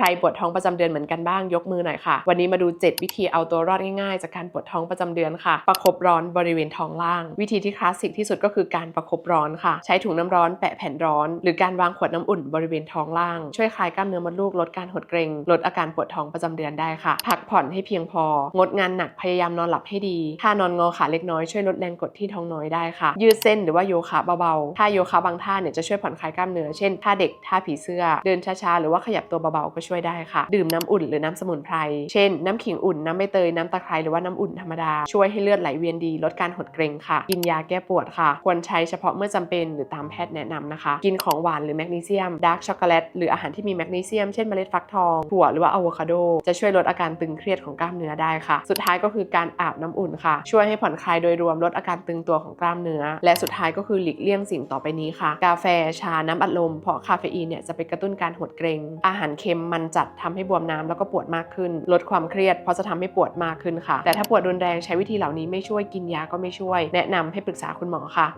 ครปวดท้องประจำเดือนเหมือนกันบ้างยกมือหน่อยค่ะ วันนี้มาดู 7 วิธีเอาตัวรอดง่ายๆ จากการปวดท้องประจำเดือนค่ะ ประคบร้อนบริเวณท้องล่าง วิธีที่คลาสสิกที่สุดก็คือการประคบร้อนค่ะ ใช้ถุงน้ำร้อนแปะแผ่นร้อน หรือการวางขวดน้ำอุ่นบริเวณท้องล่าง ช่วยคลายกล้ามเนื้อมดลูกลดการหดเกร็งลดอาการปวดท้องประจำเดือนได้ค่ะ พักผ่อนให้เพียงพอ งดงานหนักพยายามนอนหลับให้ดีท่านอนงอขาเล็กน้อยช่วยลดแรงกดที่ท้องน้อยได้ค่ะ ยืดเส้นหรือว่าโยคะเบาๆท่าโยคะบางท่าเนี่ยจะช่วยผ่อนคลายกล้ามเนื้อเช่นท่าเด็กท่าผีเสื้อเดินช้าๆหรือว่าขยับตัวเบาๆก็ช่วยได้ค่ะ ดื่มน้ำอุ่นหรือน้ำสมุนไพร เช่น น้ำขิงอุ่น น้ำใบเตย น้ำตะไคร้หรือว่าน้ำอุ่นธรรมดา ช่วยให้เลือดไหลเวียนดี ลดการหดเกร็งค่ะ กินยาแก้ปวดค่ะ ควรใช้เฉพาะเมื่อจำเป็นหรือตามแพทย์แนะนำนะคะ กินของหวานหรือแมกนีเซียม ดาร์กช็อกโกแลตหรืออาหารที่มีแมกนีเซียม เช่นเมล็ดฟักทองถั่วหรือว่าอะโวคาโด จะช่วยลดอาการตึงเครียดของกล้ามเนื้อได้ค่ะ สุดท้ายก็คือการอาบน้ำอุ่นค่ะ ช่วยให้ผ่อนคลายโดยรวมลดอาการตึงตัวของกล้ามเนื้อ และสุดท้ายก็คือหลีกเลี่ยงสิ่งต่อไปนี้ค่ะ กาแฟ ชา น้ำอัดลม เพราะคาเฟอีนเนี่ยจะไปกระตุ้นการหดเกร็งอาหารเค็มมันจัดทำให้บวมน้ำแล้วก็ปวดมากขึ้น ลดความเครียดเพราะจะทำให้ปวดมากขึ้นค่ะ แต่ถ้าปวดรุนแรงใช้วิธีเหล่านี้ไม่ช่วยกินยาก็ไม่ช่วย แนะนำให้ปรึกษาคุณหมอค่ะ